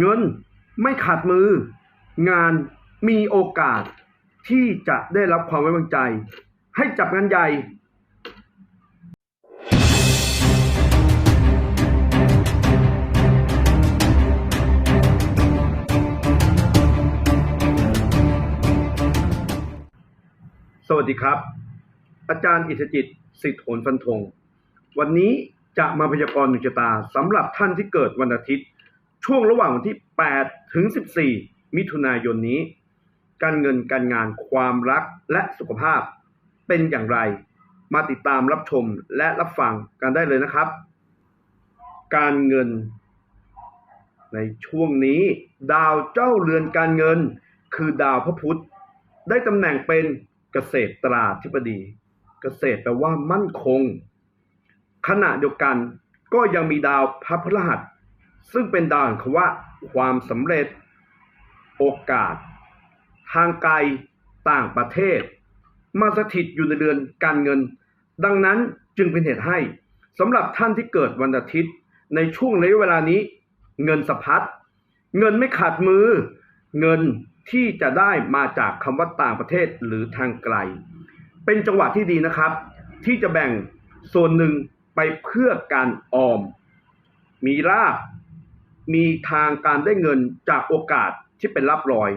เงินไม่ขาดมือ งานมีโอกาสที่จะได้รับความไว้วางใจ ให้จับงานใหญ่สวัสดีครับ อาจารย์อิทธิจิตสิทธิโหนฟันธง วันนี้จะมาพยากรณ์ดวงชะตาสำหรับท่านที่เกิดวันอาทิตย์ ช่วงระหว่างวันที่ 8 ถึง 14 มิถุนายนนี้ การเงินการงานความรักและสุขภาพเป็นอย่างไร มาติดตามรับชมและรับฟังกันได้เลยนะครับ การเงิน ในช่วงนี้ ดาวเจ้าเรือนการเงิน คือดาวพระพุธ ได้ตำแหน่งเป็นเกษตรตราธิบดี เกษตรแปลว่ามั่นคง ขณะเดียวกันก็ยังมีดาวพระพฤหัส ซึ่งเป็นดาวแห่งคำว่า ความสำเร็จ โอกาส ทางไกลต่างประเทศ มาสถิตอยู่ในเรือนการเงิน ดังนั้นจึงเป็นเหตุให้สำหรับท่านที่เกิดวันอาทิตย์ ในช่วงระยะเวลานี้ เงินสะพัดเงินไม่ขาดมือ เงินที่จะได้มาจากคำว่าต่างประเทศหรือทางไกล เป็นจังหวะที่ดีนะครับ ที่จะแบ่งส่วนหนึ่งไปเพื่อการออม มีลาบ มีทางการได้เงินจากโอกาสที่เป็นรับรอย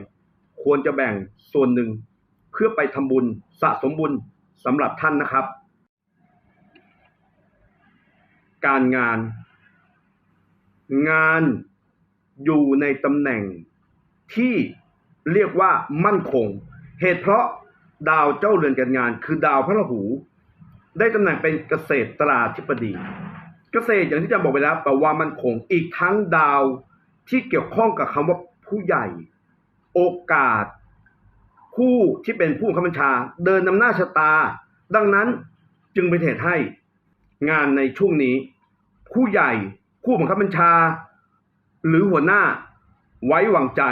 ควรจะแบ่งส่วนหนึ่ง เพื่อไปทำบุญสะสมบุญสำหรับท่านนะครับ การงาน งานอยู่ในตำแหน่งที่เรียกว่ามั่นคง เหตุเพราะดาวเจ้าเรือนการงาน คือดาวพระราหู ได้ตำแหน่งเป็นเกษตราธิบดี เกษตรอย่างที่อาจารย์บอกไปแล้วแปลว่ามันคงอีกทั้งดาวที่เกี่ยวข้องกับคำว่าผู้ใหญ่ โอกาส ผู้ที่เป็นผู้บังคับบัญชา เดินนำหน้าชะตา ดังนั้นจึงเป็นเหตุให้งานในช่วงนี้ ผู้ใหญ่ผู้บังคับบัญชา หรือหัวหน้าไว้วางใจ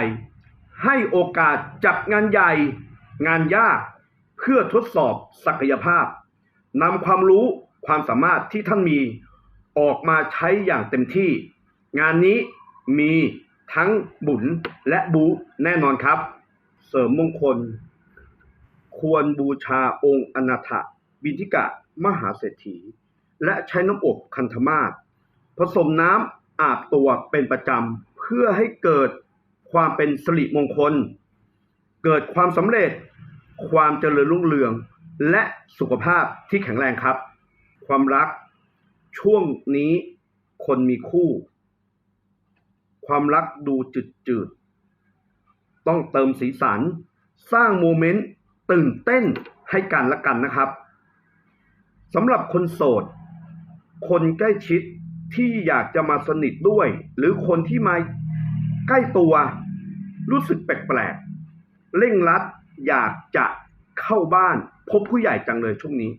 ให้โอกาสจับงานใหญ่ งานยากเพื่อทดสอบศักยภาพนำความรู้ความสามารถที่ท่านมี ออกมาใช้อย่างเต็มที่ งานนี้มีทั้งบุญและบูแน่นอนครับ เสริมมงคล ควรบูชาองค์อนาถบินทิกะมหาเศรษฐี และใช้น้ำอบคันธมาศผสมน้ำอาบตัวเป็นประจำ เพื่อให้เกิดความเป็นสิริมงคล เกิดความสำเร็จ ความเจริญรุ่งเรือง และสุขภาพที่แข็งแรงครับ ความรัก ช่วงนี้คนมีคู่ ความรักดูจืดจืดๆ ต้องเติมสีสัน สร้างโมเมนต์ตื่นเต้นให้กันละกันนะครับสำหรับคนโสด คนใกล้ชิดที่อยากจะมาสนิทด้วย หรือคนที่มาใกล้ตัว รู้สึกแปลกๆเร่งรัดอยากจะเข้าบ้าน พบผู้ใหญ่จังเลยช่วงนี้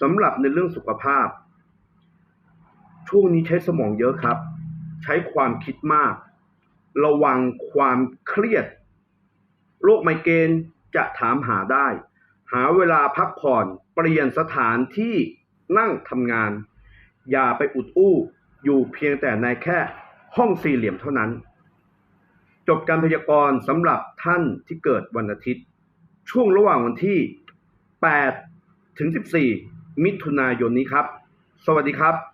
สำหรับในเรื่องสุขภาพ ช่วงนี้ใช้สมองเยอะครับ ใช้ความคิดมาก ระวังความเครียด โรคไมเกรนจะถามหาได้ หาเวลาพักผ่อนเปลี่ยนสถานที่นั่งทำงาน อย่าไปอุดอู้อยู่เพียงแต่ในแค่ห้องสี่เหลี่ยมเท่านั้น จบการพยากรณ์สำหรับท่านที่เกิดวันอาทิตย์ ช่วงระหว่างวันที่ 8 ถึง 14 มิถุนายนนี้ครับ สวัสดีครับ